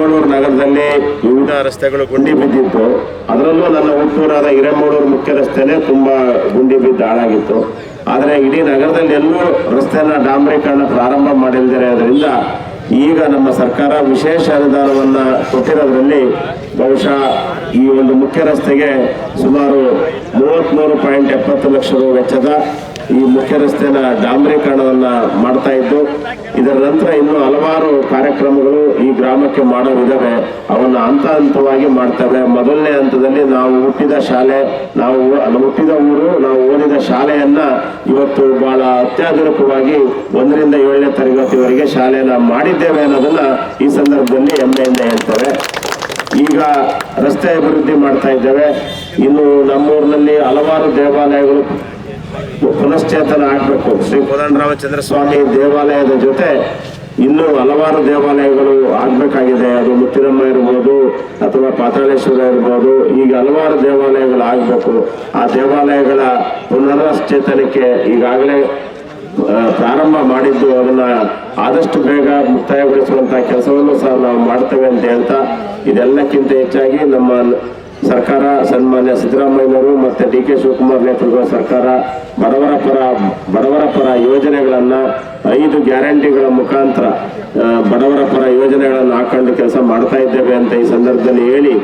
ಚಿಕ್ಕಮಗಳೂರು ನಗರದಲ್ಲಿ ವಿವಿಧ ರಸ್ತೆಗಳು ಗುಂಡಿ ಬಿದ್ದಿತ್ತು. ಅದರಲ್ಲೂ ನನ್ನ ಹುಟ್ಟೂರಾದ ಹಿರೇಮಗಳೂರು ಮುಖ್ಯ ರಸ್ತೆನೇ ತುಂಬಾ ಗುಂಡಿ ಬಿದ್ದು ಹಾಳಾಗಿತ್ತು. ಆದರೆ ಇಡೀ ನಗರದಲ್ಲಿ ಎಲ್ಲೂ ರಸ್ತೆನ ಡಾಂಬರೀಕರಣ ಪ್ರಾರಂಭ ಮಾಡಿಲ್ಲದಿರೋದ್ರಿಂದ ಈಗ ನಮ್ಮ ಸರ್ಕಾರ ವಿಶೇಷ ಅನುದಾನವನ್ನು ಕೊಟ್ಟಿರೋದ್ರಲ್ಲಿ ಬಹುಶಃ ಈ ಒಂದು ಮುಖ್ಯ ರಸ್ತೆಗೆ ಸುಮಾರು ಮೂವತ್ತ್ಮೂರು ಪಾಯಿಂಟ್ ಎಪ್ಪತ್ತು ಲಕ್ಷ ರು ವೆಚ್ಚದ ಈ ಮುಖ್ಯ ರಸ್ತೆಯ ಡಾಂಬರೀಕರಣವನ್ನ ಮಾಡ್ತಾ ಇದ್ದು, ಇದರ ನಂತರ ಇನ್ನೂ ಹಲವಾರು ಕಾರ್ಯಕ್ರಮಗಳು ಈ ಗ್ರಾಮಕ್ಕೆ ಮಾಡೋವಿದ್ದಾವೆ ಅವನ್ನ ಹಂತ ಹಂತವಾಗಿ ಮಾಡ್ತವೆ. ಮೊದಲನೇ ಹಂತದಲ್ಲಿ ನಾವು ಹುಟ್ಟಿದ ಶಾಲೆ, ನಾವು ಹುಟ್ಟಿದ ಊರು, ನಾವು ಓದಿದ ಶಾಲೆಯನ್ನ ಇವತ್ತು ಬಹಳ ಅತ್ಯಾಧುನಿಕವಾಗಿ ಒಂದರಿಂದ ಏಳನೇ ತರಗತಿವರೆಗೆ ಶಾಲೆಯನ್ನು ಮಾಡಿದ್ದೇವೆ ಅನ್ನೋದನ್ನ ಈ ಸಂದರ್ಭದಲ್ಲಿ ಹೆಮ್ಮೆಯಿಂದ ಹೇಳ್ತೇವೆ. ಈಗ ರಸ್ತೆ ಅಭಿವೃದ್ಧಿ ಮಾಡ್ತಾ ಇದ್ದೇವೆ. ಇನ್ನು ನಮ್ಮೂರಿನಲ್ಲಿ ಹಲವಾರು ದೇವಾಲಯಗಳು ಪುನಶ್ಚೇತನ ಆಗಬೇಕು. ಶ್ರೀ ಕೋದಂಡರಾಮಚಂದ್ರ ಸ್ವಾಮಿ ದೇವಾಲಯದ ಜೊತೆ ಇನ್ನೂ ಹಲವಾರು ದೇವಾಲಯಗಳು ಆಗಬೇಕಾಗಿದೆ. ಅದು ಮುತ್ತಿರಮ್ಮ ಇರ್ಬೋದು ಅಥವಾ ಪಾತಾಳೇಶ್ವರ ಇರ್ಬೋದು. ಈಗ ಹಲವಾರು ದೇವಾಲಯಗಳು ಆಗಬೇಕು. ಆ ದೇವಾಲಯಗಳ ಪುನಶ್ಚೇತನಕ್ಕೆ ಈಗಾಗಲೇ ಪ್ರಾರಂಭ ಮಾಡಿದ್ದು ಅದನ್ನ ಆದಷ್ಟು ಬೇಗ ಮುಕ್ತಾಯಗೊಳಿಸುವಂತಹ ಕೆಲಸವನ್ನು ಸಹ ನಾವು ಮಾಡ್ತೇವೆ ಅಂತ ಹೇಳ್ತಾ ಇದೆಲ್ಲಕ್ಕಿಂತ ಹೆಚ್ಚಾಗಿ ನಮ್ಮ ಸರ್ಕಾರ ಸನ್ಮಾನ್ಯ ಸಿದ್ದರಾಮಯ್ಯನವರು ಮತ್ತೆ ಡಿ ಕೆ ಶಿವಕುಮಾರ್ ನೇತೃತ್ವದ ಸರ್ಕಾರ ಬಡವರ ಪರ ಬಡವರ ಪರ ಯೋಜನೆಗಳನ್ನು ಐದು ಗ್ಯಾರಂಟಿಗಳ ಮುಖಾಂತರ ಬಡವರ ಪರ ಯೋಜನೆಗಳನ್ನು ಹಾಕೊಂಡು ಕೆಲಸ ಮಾಡ್ತಾ ಇದ್ದೇವೆ ಅಂತ ಈ ಸಂದರ್ಭದಲ್ಲಿ ಹೇಳಿ